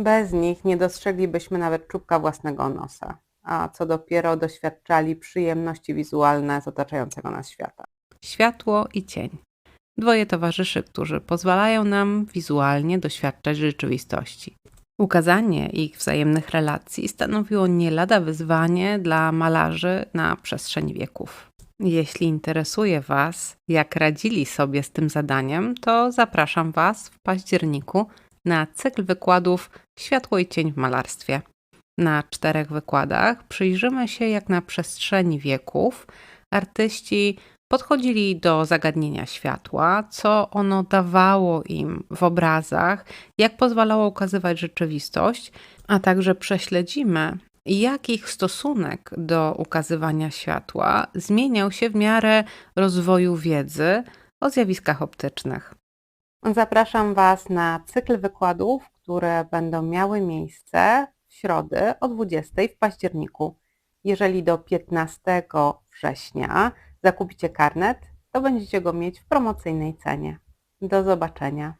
Bez nich nie dostrzeglibyśmy nawet czubka własnego nosa, a co dopiero doświadczali przyjemności wizualne z otaczającego nas świata. Światło i cień. Dwoje towarzyszy, którzy pozwalają nam wizualnie doświadczać rzeczywistości. Ukazanie ich wzajemnych relacji stanowiło nie lada wyzwanie dla malarzy na przestrzeni wieków. Jeśli interesuje Was, jak radzili sobie z tym zadaniem, to zapraszam Was w październiku na cykl wykładów Światło i cień w malarstwie. Na czterech wykładach przyjrzymy się, jak na przestrzeni wieków artyści podchodzili do zagadnienia światła, co ono dawało im w obrazach, jak pozwalało ukazywać rzeczywistość, a także prześledzimy, jak ich stosunek do ukazywania światła zmieniał się w miarę rozwoju wiedzy o zjawiskach optycznych. Zapraszam Was na cykl wykładów, które będą miały miejsce w środę o 20 w październiku. Jeżeli do 15 września zakupicie karnet, to będziecie go mieć w promocyjnej cenie. Do zobaczenia.